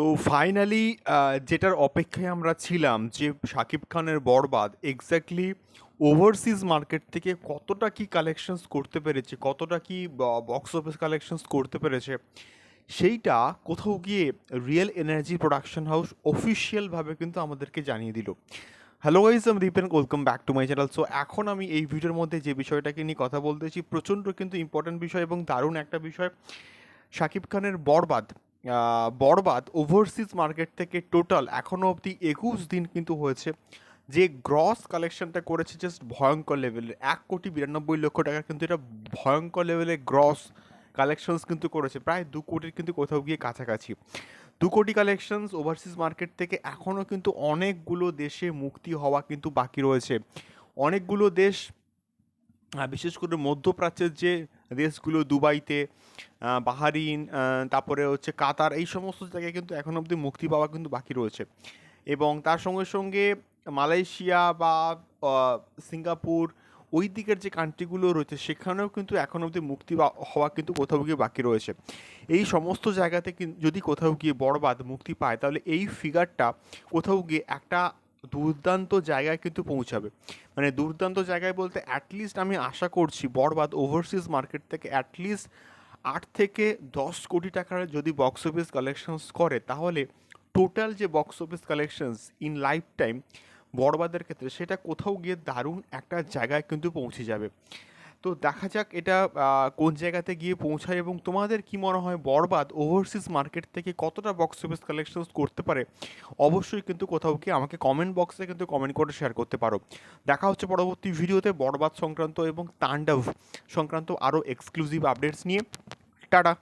তো ফাইনালি যেটার অপেক্ষায় আমরা ছিলাম যে শাকিব খানের বরবাদ এক্স্যাক্টলি ওভারসিজ মার্কেট থেকে কতটা কি কালেকশনস করতে পেরেছে, কতটা কি বক্স অফিস কালেকশনস করতে পেরেছে, সেইটা কোথাও গিয়ে রিয়েল এনার্জি প্রোডাকশন হাউস অফিসিয়ালভাবে কিন্তু আমাদেরকে জানিয়ে দিল। হ্যালো গাইজ আমি Ripen welcome back to my channel so এখন আমি এই ভিডিওর মধ্যে যে বিষয়টাকে নিয়ে কথা বলতেছি, প্রচণ্ড কিন্তু ইম্পর্ট্যান্ট বিষয় এবং দারুণ একটা বিষয় শাকিব খানের বরবাদ। বরবাদ ওভারসিজ মার্কেট থেকে টোটাল এখনও অবধি একুশ দিন কিন্তু হয়েছে। যে গ্রস কালেকশনটা করেছে জাস্ট ভয়ঙ্কর লেভেলের এক কোটি বিরানব্বই লক্ষ টাকা কিন্তু এটা ভয়ঙ্কর লেভেলের গ্রস কালেকশনস কিন্তু করেছে। প্রায় দু কোটির কিন্তু কোথাও গিয়ে কাছাকাছি। দু কোটি কালেকশনস ওভারসিজ মার্কেট থেকে এখনও কিন্তু অনেকগুলো দেশে মুক্তি হওয়া কিন্তু বাকি রয়েছে। অনেকগুলো দেশ বিশেষ করে মধ্যপ্রাচ্যের যে দেশগুলো দুবাইতে বাহারিন তারপরে হচ্ছে কাতার, এই সমস্ত জায়গায় কিন্তু এখন অবধি মুক্তি পাওয়া কিন্তু বাকি রয়েছে। এবং তার সঙ্গে সঙ্গে মালয়েশিয়া বা সিঙ্গাপুর, ওই দিকের যে কান্ট্রিগুলো রয়েছে, সেখানেও কিন্তু এখন অবধি মুক্তি হওয়া কিন্তু কোথাও গিয়ে বাকি রয়েছে। এই সমস্ত জায়গাতে যদি কোথাও গিয়ে বরবাদ মুক্তি পায়, তাহলে এই ফিগারটা কোথাও গিয়ে একটা দুর্দান্ত জায়গায় কিন্তু পৌঁছাবে। মানে দুর্দান্ত জায়গায় বলতে অ্যাটলিস্ট আমি আশা করছি বরবাদ ওভারসিজ মার্কেট থেকে অ্যাটলিস্ট আট থেকে দশ কোটি টাকার যদি বক্স অফিস কালেকশনস করে, তাহলে টোটাল যে box office collections in lifetime বরবাদের ক্ষেত্রে, সেটা কোথাও গিয়ে দারুণ একটা জায়গায় কিন্তু পৌঁছে যাবে। তো দেখা যাক এটা কোন জায়গাতে গিয়ে পৌঁছায় এবং তোমাদের কি মনে হয় বরবাদ ওভারসিজ মার্কেট থেকে কতটা বক্স অফিস কালেকশনস করতে পারে? অবশ্যই কিন্তু কোথাও কি আমাকে কমেন্ট বক্সে কিন্তু কমেন্ট করে শেয়ার করতে পারো। দেখা হচ্ছে পরবর্তী ভিডিওতে বরবাদ সংক্রান্ত এবং তাণ্ডব সংক্রান্ত আরও এক্সক্লুসিভ আপডেটস নিয়ে। টাটা!